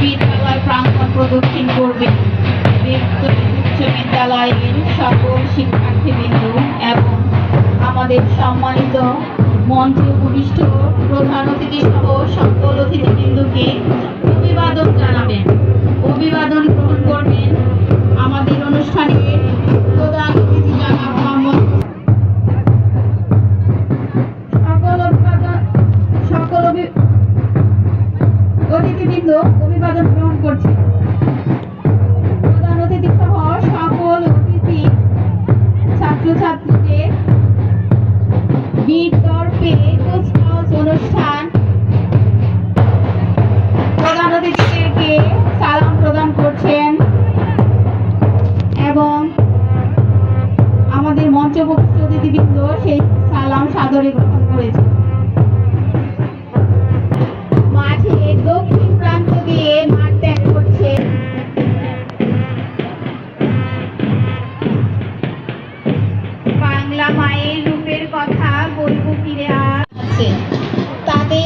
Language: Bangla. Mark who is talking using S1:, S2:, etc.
S1: বিদ্যালয় প্রাঙ্গণ প্রদক্ষিণ করবেন উচ্চ বিদ্যালয়ের সকল শিক্ষার্থীবৃন্দ এবং আমাদের সম্মানিত মন্ত্রী উপবিষ্ট প্রধান অতিথি সহ সকল অতিথিবৃন্দকে অভিবাদন জানাবেন। অভিবাদন গ্রহণ করছি। প্রধান অতিথি সহ সকল অতিথি, ছাত্রছাত্রীদের বীর অনুষ্ঠান। প্রধান অতিথিদেরকে সালাম প্রদান করছেন এবং আমাদের মঞ্চ অতিথিবৃন্দ সেই সালাম সাদরে গ্রহণ করেছে back